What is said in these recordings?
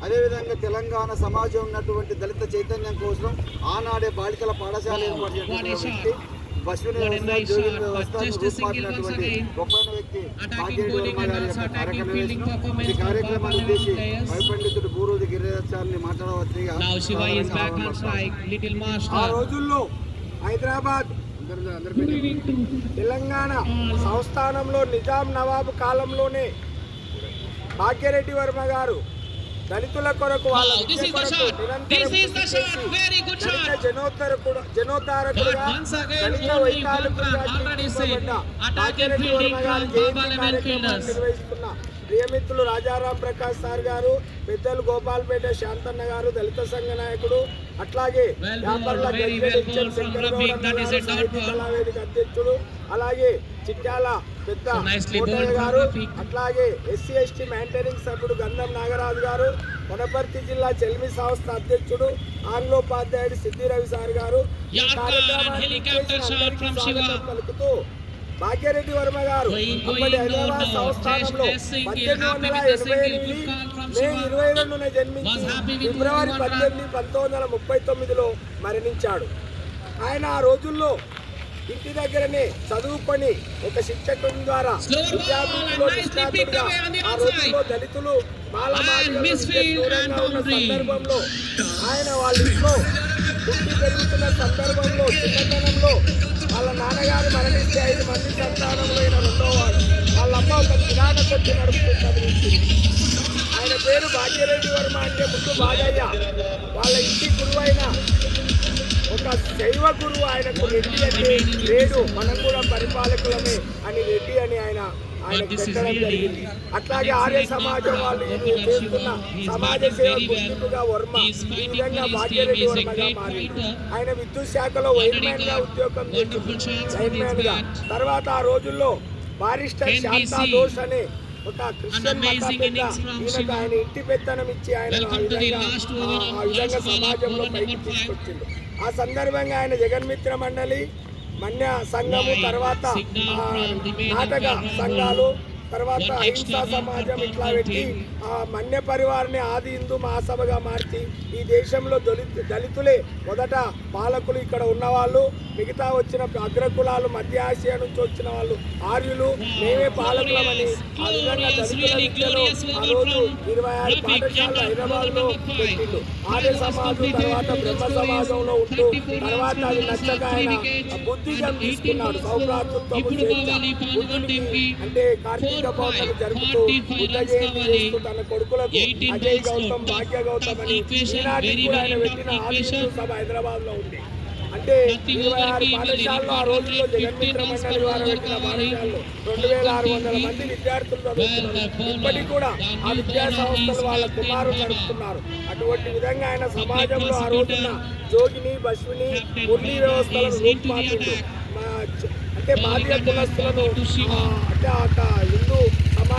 అదేవిధంగా తెలంగాణ సమాజం ఉన్నటువంటి దళిత చైతన్యం కోసం ఆనాడే బాలికల పాఠశాల ఏర్పాటు చేసినటువంటి గొప్పైన వ్యక్తి ఈ కార్యక్రమాన్ని ఉద్దేశి పూర్వది గిరిజాచారిని ఆ. రోజుల్లో హైదరాబాద్ తెలంగాణ సంస్థానంలో నిజాం నవాబు కాలంలోనే భాగ్యరెడ్డి వర్మ గారు దళితుల కొరకు వాళ్ళ. జనోద్ధరకుడు జనోద్ధారకుడుగా దళిత fielders. నిర్వహిస్తున్న ప్రియమిత్రులు రాజారాం ప్రకాష్ సార్ గారు పెద్దలు గోపాల్పేట శాంతన్న గారు దళిత సంఘ నాయకుడు అట్లాగే వ్యాపారుల. కళావేదిక అధ్యక్షుడు అలాగే చిట్యాల పెద్ద గారు. అట్లాగే ఎస్సీ ఎస్టీ మెయింటైనింగ్ సభ్యుడు గంధం నాగరాజు గారు వనపర్తి జిల్లా చెల్మి సంస్థ అధ్యక్షుడు ఆంగ్లోపాధ్యాయుడు సిద్ధి రవి సార్ గారు. పలుకుతూ భాగ్యరెడ్డి వర్మ గారు అప్పటి హైదరాబాద్. సంస్థానంలో పద్దెనిమిది వందల ఎనభై ఎనిమిది మే. ఇరవై రెండున జన్మించి ఫిబ్రవరి. పద్దెనిమిది పంతొమ్మిది వందల ముప్పై తొమ్మిదిలో మరణించాడు ఆయన ఆ రోజుల్లో ఇంటి దగ్గరనే చదువుకొని ఒక శిక్షకుని ద్వారా ఆ. రోజుల్లో దళితులు దూరంగా ఉన్న. సందర్భంలో ఆయన వాళ్ళ ఇంట్లో పుట్టి పెరుగుతున్న సందర్భంలో పేరు భాగ్యరెడ్డి వర్మ అంటే ముందు బాగయ్య వాళ్ళ ఇంటి గురువు అయిన ఒక శైవ గురువు ఆయనకు రెడ్డి అంటే లేడు మనం కూడా పరిపాలకులమే అని రెడ్డి అని ఆయన ఆయన పెట్టడం జరిగింది అట్లాగే ఆర్య సమాజం వాళ్ళు చేస్తున్న సమాజ సేవ గుర్తింపుగా వర్మ ఈ విధంగా భాగ్యరెడ్డి వర్మగా మారింది ఆయన విద్యుత్ శాఖలో వైర్మ్యాన్గా ఉద్యోగం చేసింది లైన్మ్యాన్గా తర్వాత ఆ రోజుల్లో బారిస్టర్ శాంతా దోష్ అనే ఒక క్రిస్టియన్ ఆయన ఇంటి పెత్తనం ఇచ్చి ఆయన ఆ విధంగా సమాజంలో ఆ సందర్భంగా ఆయన జగన్మిత్ర మండలి మన్య సంఘము తర్వాత నాటక సంఘాలు తర్వాత అహింసా సమాజం ఇట్లా పెట్టి. ఆ మన్య పరివారిని ఆది హిందూ మహాసభగా మార్చి ఈ దేశంలో దళిత దళితులే మొదట పాలకులు ఇక్కడ ఉన్నవాళ్ళు మిగతా వచ్చిన అగ్రకులాలు మధ్య ఆసియా నుంచి వచ్చిన వాళ్ళు ఆర్యులు మేమే పాలకులమని ఆ విధంగా దళితుల విద్యలో ఆ రోజు ఇరవై ఆరు పాఠశాలలు హైదరాబాద్లో పెట్టిండు. ఆర్య సమాజం తర్వాత బ్రహ్మ సమాజంలో ఉంటూ తర్వాత అది నచ్చక ఆయన బుద్ధిజం తీసుకున్నాడు సౌభ్రాతృత్వము అంటే కార్తీక చేస్తూ తన కొడుకులకు అజయ్ గౌతమ్ భాగ్య గౌతమ్ అని ఈనాటికి కూడా ఆయన పెట్టిన ఆదిత్య సభ హైదరాబాద్లో ఉంది. అంటే ఇరవై ఆరు పాఠశాలలో ఆ రోజుల్లో జగన్మిత్ర మండలి వారు పెట్టిన పాఠశాలలో రెండు వేల ఆరు వందల మంది విద్యార్థులు చదువుతున్నారు ఇప్పటికి కూడా ఆ విద్యా సంస్థలు వాళ్ళ కుమారులు నడుపుతున్నారు. అటువంటి విధంగా ఆయన సమాజంలో ఆ రోజున జోగిని బస్విని మురళీ వ్యవస్థలను రూపుమాపిండు అంటే మాదిగ కులస్తులను అంటే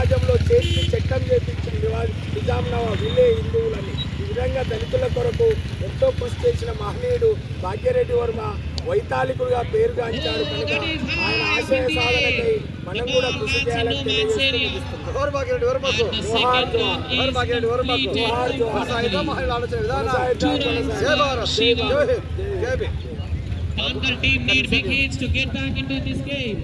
సమాజంలో చేసి చట్టం చేపించింది నిజాం నవాబ్ వీళ్ళే హిందువులని ఈ విధంగా దళితుల కొరకు ఎంతో కృషి చేసిన మహనీయుడు భాగ్యరెడ్డి వర్మ వైతాళికుడుగా పేరుగాంచాడు కనుక ఆయన ఆశయ సాధనకై మనం కూడా కృషి చేయాలని తెలియజేస్తూ ముగిస్తున్నాం. జోహార్ భాగ్యరెడ్డి వర్మకు జోహార్ జోహార్. జోహార్ భాగ్యరెడ్డి వర్మకు జోహార్ జోహార్. కొనసాగిద్దాం మహిళల ఆలోచన విధానం కొనసాగిద్దాం, కొనసాగిద్దాం. జై భారత్ జై హింద్ జై Bhim Conquer team need big hits to get back into this game.